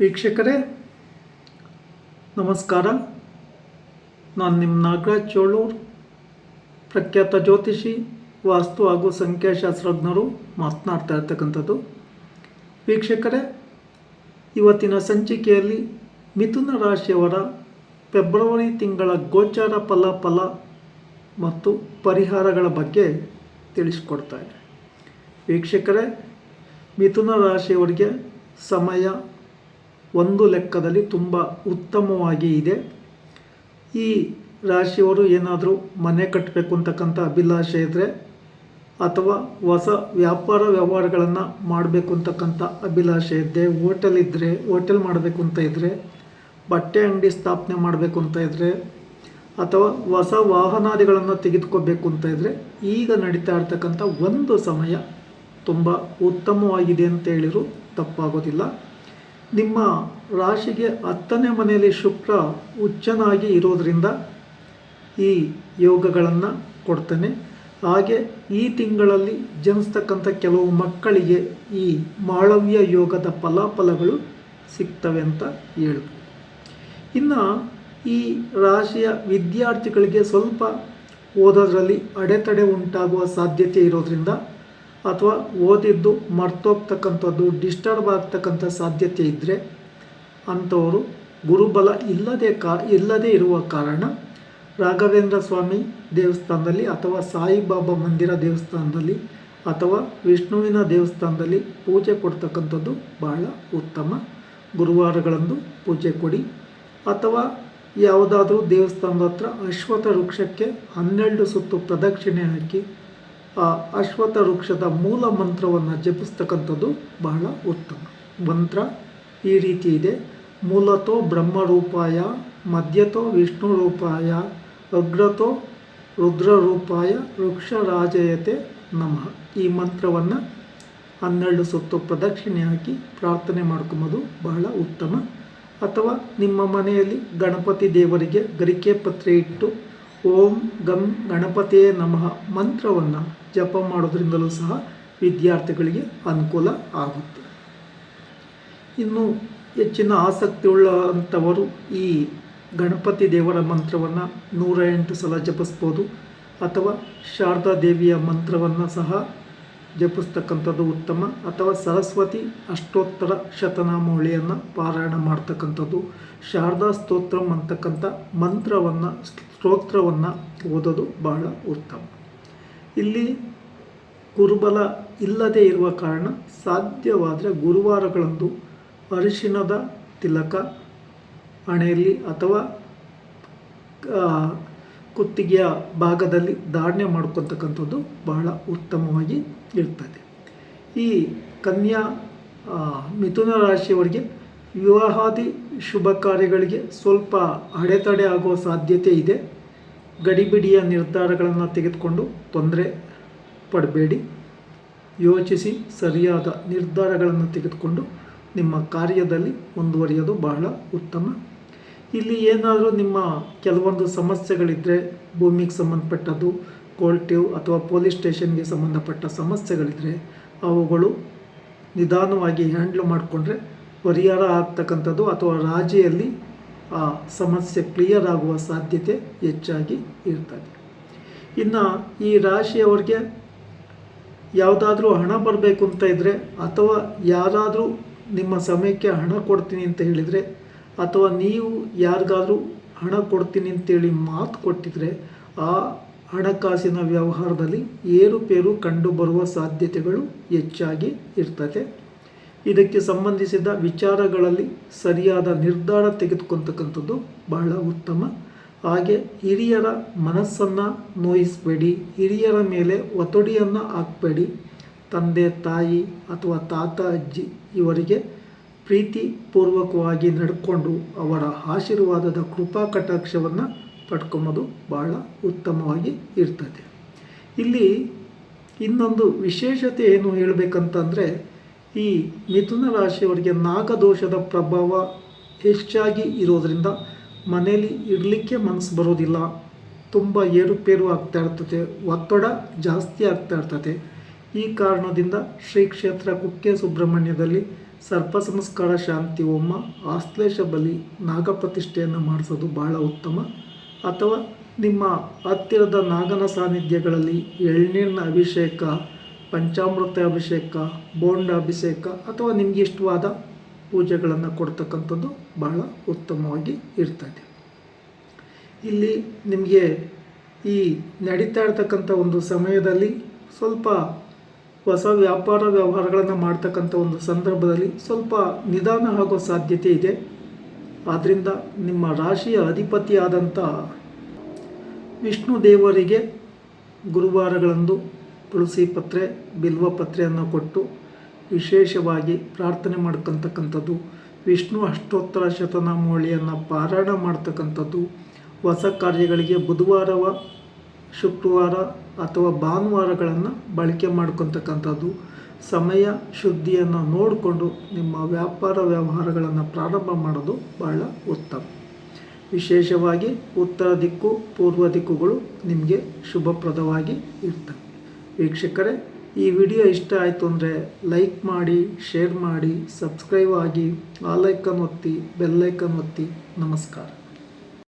ವೀಕ್ಷಕರೇ, ನಮಸ್ಕಾರ. ನಾನು ನಿಮ್ಮ ನಾಗರಾಜ್ ಚೋಳೂರ್, ಪ್ರಖ್ಯಾತ ಜ್ಯೋತಿಷಿ, ವಾಸ್ತು ಹಾಗೂ ಸಂಖ್ಯಾಶಾಸ್ತ್ರಜ್ಞರು ಮಾತನಾಡ್ತಾ ಇರ್ತಕ್ಕಂಥದ್ದು. ವೀಕ್ಷಕರೇ, ಇವತ್ತಿನ ಸಂಚಿಕೆಯಲ್ಲಿ ಮಿಥುನ ರಾಶಿಯವರ ಫೆಬ್ರವರಿ ತಿಂಗಳ ಗೋಚಾರ ಫಲ ಮತ್ತು ಪರಿಹಾರಗಳ ಬಗ್ಗೆ ತಿಳಿಸ್ಕೊಡ್ತಾ ವೀಕ್ಷಕರೇ, ಮಿಥುನ ರಾಶಿಯವರಿಗೆ ಸಮಯ ಒಂದು ಲೆಕ್ಕದಲ್ಲಿ ತುಂಬ ಉತ್ತಮವಾಗಿ ಇದೆ. ಈ ರಾಶಿಯವರು ಏನಾದರೂ ಮನೆ ಕಟ್ಟಬೇಕು ಅಂತಕ್ಕಂಥ ಅಭಿಲಾಷೆ ಇದ್ದರೆ ಅಥವಾ ಹೊಸ ವ್ಯಾಪಾರ ವ್ಯವಹಾರಗಳನ್ನು ಮಾಡಬೇಕು ಅಂತಕ್ಕಂಥ ಅಭಿಲಾಷೆ ಇದ್ದೆ ಹೋಟೆಲ್ ಇದ್ದರೆ ಹೋಟೆಲ್ ಮಾಡಬೇಕು ಅಂತ ಇದ್ದರೆ ಬಟ್ಟೆ ಅಂಗಡಿ ಸ್ಥಾಪನೆ ಮಾಡಬೇಕು ಅಂತ ಇದ್ದರೆ ಅಥವಾ ಹೊಸ ವಾಹನಾದಿಗಳನ್ನು ತೆಗೆದುಕೋಬೇಕು ಅಂತ ಇದ್ದರೆ ಈಗ ನಡೀತಾ ಇರ್ತಕ್ಕಂಥ ಒಂದು ಸಮಯ ತುಂಬ ಉತ್ತಮವಾಗಿದೆ ಅಂತ ಹೇಳಿದ್ರು ತಪ್ಪಾಗೋದಿಲ್ಲ. ನಿಮ್ಮ ರಾಶಿಗೆ ಹತ್ತನೇ ಮನೆಯಲ್ಲಿ ಶುಕ್ರ ಉಚ್ಚನಾಗಿ ಇರೋದರಿಂದ ಈ ಯೋಗಗಳನ್ನು ಕೊಡ್ತೇನೆ. ಹಾಗೆ ಈ ತಿಂಗಳಲ್ಲಿ ಜನಿಸ್ತಕ್ಕಂಥ ಕೆಲವು ಮಕ್ಕಳಿಗೆ ಈ ಮಾಳವ್ಯ ಯೋಗದ ಫಲಾಫಲಗಳು ಸಿಗ್ತವೆ ಅಂತ ಹೇಳು ಇನ್ನು ಈ ರಾಶಿಯ ವಿದ್ಯಾರ್ಥಿಗಳಿಗೆ ಸ್ವಲ್ಪ ಓದೋದ್ರಲ್ಲಿ ಅಡೆತಡೆ ಉಂಟಾಗುವ ಸಾಧ್ಯತೆ ಇರೋದ್ರಿಂದ ಅಥವಾ ಓದಿದ್ದು ಮರ್ತೋಗ್ತಕ್ಕಂಥದ್ದು ಡಿಸ್ಟರ್ಬ್ ಆಗ್ತಕ್ಕಂಥ ಸಾಧ್ಯತೆ ಇದ್ದರೆ ಅಂಥವರು ಗುರುಬಲ ಇಲ್ಲದೆ ಕಾ, ಇಲ್ಲದೇ ಇರುವ ಕಾರಣ ರಾಘವೇಂದ್ರ ಸ್ವಾಮಿ ದೇವಸ್ಥಾನದಲ್ಲಿ ಅಥವಾ ಸಾಯಿಬಾಬಾ ಮಂದಿರ ದೇವಸ್ಥಾನದಲ್ಲಿ ಅಥವಾ ವಿಷ್ಣುವಿನ ದೇವಸ್ಥಾನದಲ್ಲಿ ಪೂಜೆ ಕೊಡ್ತಕ್ಕಂಥದ್ದು ಬಹಳ ಉತ್ತಮ ಗುರುವಾರಗಳಂದು ಪೂಜೆ ಕೊಡಿ. ಅಥವಾ ಯಾವುದಾದ್ರೂ ದೇವಸ್ಥಾನದ ಹತ್ರ ಅಶ್ವಥ ವೃಕ್ಷಕ್ಕೆ ಹನ್ನೆರಡು ಸುತ್ತು ಪ್ರದಕ್ಷಿಣೆ ಹಾಕಿ ಆ ಅಶ್ವಥ ವೃಕ್ಷದ ಮೂಲ ಮಂತ್ರವನ್ನು ಜಪಿಸ್ತಕ್ಕಂಥದ್ದು ಬಹಳ ಉತ್ತಮ. ಮಂತ್ರ ಈ ರೀತಿ ಇದೆ. ಮೂಲತೋ ಬ್ರಹ್ಮರೂಪಾಯ, ಮಧ್ಯತೋ ವಿಷ್ಣು ರೂಪಾಯ ಅಗ್ರತೋ ರುದ್ರರೂಪಾಯ, ವೃಕ್ಷರಾಜಯತೆ ನಮಃ. ಈ ಮಂತ್ರವನ್ನು ಹನ್ನೆರಡು ಸುತ್ತು ಪ್ರದಕ್ಷಿಣೆ ಹಾಕಿ ಪ್ರಾರ್ಥನೆ ಮಾಡ್ಕೊಂಬೋದು ಬಹಳ ಉತ್ತಮ. ಅಥವಾ ನಿಮ್ಮ ಮನೆಯಲ್ಲಿ ಗಣಪತಿ ದೇವರಿಗೆ ಗರಿಕೆ ಪತ್ರೆ ಇಟ್ಟು ಓಂ ಗಂ ಗಣಪತಿಯೇ ನಮಃ ಮಂತ್ರವನ್ನು ಜಪ ಮಾಡೋದ್ರಿಂದಲೂ ಸಹ ವಿದ್ಯಾರ್ಥಿಗಳಿಗೆ ಅನುಕೂಲ ಆಗುತ್ತೆ. ಇನ್ನು ಹೆಚ್ಚಿನ ಆಸಕ್ತಿ ಉಳ್ಳಂಥವರು ಈ ಗಣಪತಿ ದೇವರ ಮಂತ್ರವನ್ನು ನೂರ ಎಂಟು ಸಲ ಜಪಿಸ್ಬೋದು ಅಥವಾ ಶಾರದಾ ದೇವಿಯ ಮಂತ್ರವನ್ನು ಸಹ ಜಪಿಸ್ತಕ್ಕಂಥದ್ದು ಉತ್ತಮ ಅಥವಾ ಸರಸ್ವತಿ ಅಷ್ಟೋತ್ತರ ಶತನಾಮಾವಳಿಯನ್ನು ಪಾರಾಯಣ ಮಾಡ್ತಕ್ಕಂಥದ್ದು. ಶಾರದಾ ಸ್ತೋತ್ರಂ ಅಂತಕ್ಕಂಥ ಮಂತ್ರವನ್ನು, ಸ್ತೋತ್ರವನ್ನು ಓದೋದು ಬಹಳ ಉತ್ತಮ. ಇಲ್ಲಿ ಗುರುಬಲ ಇಲ್ಲದೇ ಇರುವ ಕಾರಣ ಸಾಧ್ಯವಾದರೆ ಗುರುವಾರಗಳಂದು ಅರಿಶಿಣದ ತಿಲಕ, ಹಣೆಯಲ್ಲಿ ಅಥವಾ ಕುತ್ತಿಗೆಯ ಭಾಗದಲ್ಲಿ ಧಾರಣೆ ಮಾಡ್ಕೊತಕ್ಕಂಥದ್ದು ಬಹಳ ಉತ್ತಮವಾಗಿ ಇರ್ತದೆ. ಈ ಕನ್ಯಾ ಮಿಥುನ ರಾಶಿಯವರಿಗೆ ವಿವಾಹಾದಿ ಶುಭ ಕಾರ್ಯಗಳಿಗೆ ಸ್ವಲ್ಪ ಅಡೆತಡೆ ಆಗುವ ಸಾಧ್ಯತೆ ಇದೆ. ಗಡಿಬಿಡಿಯ ನಿರ್ಧಾರಗಳನ್ನು ತೆಗೆದುಕೊಂಡು ತೊಂದರೆ ಪಡಬೇಡಿ. ಯೋಚಿಸಿ ಸರಿಯಾದ ನಿರ್ಧಾರಗಳನ್ನು ತೆಗೆದುಕೊಂಡು ನಿಮ್ಮ ಕಾರ್ಯದಲ್ಲಿ ಮುಂದುವರಿಯೋದು ಬಹಳ ಉತ್ತಮ ಇಲ್ಲಿ ಏನಾದರೂ ನಿಮ್ಮ ಕೆಲವೊಂದು ಸಮಸ್ಯೆಗಳಿದ್ದರೆ ಭೂಮಿಗೆ ಸಂಬಂಧಪಟ್ಟದ್ದು, ಕೋಲ್ಟಿವ್ ಅಥವಾ ಪೊಲೀಸ್ ಸ್ಟೇಷನ್ಗೆ ಸಂಬಂಧಪಟ್ಟ ಸಮಸ್ಯೆಗಳಿದ್ದರೆ ಅವುಗಳು ನಿಧಾನವಾಗಿ ಹ್ಯಾಂಡ್ಲ್ ಮಾಡಿಕೊಂಡ್ರೆ ಪರಿಹಾರ ಆಗ್ತಕ್ಕಂಥದ್ದು ಅಥವಾ ರಾಜಿಯಲ್ಲಿ ಆ ಸಮಸ್ಯೆ ಕ್ಲಿಯರ್ ಆಗುವ ಸಾಧ್ಯತೆ ಹೆಚ್ಚಾಗಿ ಇರ್ತದೆ. ಇನ್ನು ಈ ರಾಶಿಯವರಿಗೆ ಯಾವುದಾದ್ರೂ ಹಣ ಬರಬೇಕು ಅಂತ ಇದ್ದರೆ ಅಥವಾ ಯಾರಾದರೂ ನಿಮ್ಮ ಸಮಯಕ್ಕೆ ಹಣ ಕೊಡ್ತೀನಿ ಅಂತ ಹೇಳಿದರೆ ಅಥವಾ ನೀವು ಯಾರಿಗಾದರೂ ಹಣ ಕೊಡ್ತೀನಿ ಅಂತೇಳಿ ಮಾತು ಕೊಟ್ಟಿದ್ರೆ ಆ ಹಣಕಾಸಿನ ವ್ಯವಹಾರದಲ್ಲಿ ಏರುಪೇರು ಕಂಡುಬರುವ ಸಾಧ್ಯತೆಗಳು ಹೆಚ್ಚಾಗಿ ಇರ್ತದೆ. ಇದಕ್ಕೆ ಸಂಬಂಧಿಸಿದ ವಿಚಾರಗಳಲ್ಲಿ ಸರಿಯಾದ ನಿರ್ಧಾರ ತೆಗೆದುಕೊತಕ್ಕಂಥದ್ದು ಬಹಳ ಉತ್ತಮ. ಹಾಗೆ ಹಿರಿಯರ ಮನಸ್ಸನ್ನು ನೋಯಿಸಬೇಡಿ, ಹಿರಿಯರ ಮೇಲೆ ಒತ್ತಡಿಯನ್ನು ಹಾಕಬೇಡಿ. ತಂದೆ, ತಾಯಿ ಅಥವಾ ತಾತ, ಅಜ್ಜಿ ಇವರಿಗೆ ಪ್ರೀತಿಪೂರ್ವಕವಾಗಿ ನಡ್ಕೊಂಡು ಅವರ ಆಶೀರ್ವಾದದ ಕೃಪಾ ಕಟಾಕ್ಷವನ್ನು ಪಡ್ಕೊಂಬೋದು ಬಹಳ ಉತ್ತಮವಾಗಿ ಇರ್ತದೆ. ಇಲ್ಲಿ ಇನ್ನೊಂದು ವಿಶೇಷತೆ ಏನು ಹೇಳಬೇಕಂತಂದರೆ, ಈ ಮಿಥುನ ರಾಶಿಯವರಿಗೆ ನಾಗದೋಷದ ಪ್ರಭಾವ ಹೆಚ್ಚಾಗಿ ಇರೋದರಿಂದ ಮನೆಯಲ್ಲಿ ಇರಲಿಕ್ಕೆ ಮನಸ್ಸು ಬರೋದಿಲ್ಲ, ತುಂಬ ಏರುಪೇರು ಆಗ್ತಾ ಇರ್ತದೆ, ಒತ್ತಡ ಜಾಸ್ತಿ ಆಗ್ತಾ ಇರ್ತದೆ. ಈ ಕಾರಣದಿಂದ ಶ್ರೀ ಕ್ಷೇತ್ರ ಕುಕ್ಕೆ ಸುಬ್ರಹ್ಮಣ್ಯದಲ್ಲಿ ಸರ್ಪ ಸಂಸ್ಕಾರ ಶಾಂತಿ ಹೋಮ, ಆಶ್ಲೇಷ ಬಲಿ, ನಾಗಪ್ರತಿಷ್ಠೆಯನ್ನು ಮಾಡಿಸೋದು ಬಹಳ ಉತ್ತಮ. ಅಥವಾ ನಿಮ್ಮ ಹತ್ತಿರದ ನಾಗನ ಸಾನ್ನಿಧ್ಯಗಳಲ್ಲಿ ಎಳ್ನೀರಿನ ಅಭಿಷೇಕ, ಪಂಚಾಮೃತ ಅಭಿಷೇಕ, ಬೋಂಡ ಅಭಿಷೇಕ ಅಥವಾ ನಿಮಗೆ ಇಷ್ಟವಾದ ಪೂಜೆಗಳನ್ನು ಕೊಡ್ತಕ್ಕಂಥದ್ದು ಬಹಳ ಉತ್ತಮವಾಗಿ ಇರ್ತದೆ ಇಲ್ಲಿ ನಿಮಗೆ ಈ ನಡೀತಾ ಇರ್ತಕ್ಕಂಥ ಒಂದು ಸಮಯದಲ್ಲಿ ಸ್ವಲ್ಪ ಹೊಸ ವ್ಯಾಪಾರ ವ್ಯವಹಾರಗಳನ್ನು ಮಾಡ್ತಕ್ಕಂಥ ಒಂದು ಸಂದರ್ಭದಲ್ಲಿ ಸ್ವಲ್ಪ ನಿಧಾನ ಆಗೋ ಸಾಧ್ಯತೆ ಇದೆ. ಆದ್ದರಿಂದ ನಿಮ್ಮ ರಾಶಿಯ ಅಧಿಪತಿಯಾದಂಥ ವಿಷ್ಣು ದೇವರಿಗೆ ಗುರುವಾರಗಳಂದು ತುಳಸಿ ಪತ್ರೆ, ಬಿಲ್ವ ಪತ್ರೆಯನ್ನು ಕೊಟ್ಟು ವಿಶೇಷವಾಗಿ ಪ್ರಾರ್ಥನೆ ಮಾಡ್ಕೊತಕ್ಕಂಥದ್ದು, ವಿಷ್ಣು ಅಷ್ಟೋತ್ತರ ಶತನಾಮಾವಳಿಯನ್ನು ಪಾರಾಯಣ ಮಾಡ್ತಕ್ಕಂಥದ್ದು, ಹೊಸ ಕಾರ್ಯಗಳಿಗೆ ಬುಧವಾರವ, ಶುಕ್ರವಾರ ಅಥವಾ ಭಾನುವಾರಗಳನ್ನು ಬಳಕೆ ಮಾಡ್ಕೊತಕ್ಕಂಥದ್ದು, ಸಮಯ ಶುದ್ಧಿಯನ್ನು ನೋಡಿಕೊಂಡು ನಿಮ್ಮ ವ್ಯಾಪಾರ ವ್ಯವಹಾರಗಳನ್ನು ಪ್ರಾರಂಭ ಮಾಡೋದು ಬಹಳ ಉತ್ತಮ. ವಿಶೇಷವಾಗಿ ಉತ್ತರ ದಿಕ್ಕು, ಪೂರ್ವ ದಿಕ್ಕುಗಳು ನಿಮಗೆ ಶುಭಪ್ರದವಾಗಿ ಇರ್ತವೆ. ವೀಕ್ಷಕರೇ, ಈ ವಿಡಿಯೋ ಇಷ್ಟ ಆಯಿತು ಅಂದರೆ ಲೈಕ್ ಮಾಡಿ, ಶೇರ್ ಮಾಡಿ, ಸಬ್ಸ್ಕ್ರೈಬ್ ಆಗಿ ಆಲೈಕನ್ ಒತ್ತಿ ಬೆಲ್ಲೈಕನ್ ಒತ್ತಿ, ನಮಸ್ಕಾರ.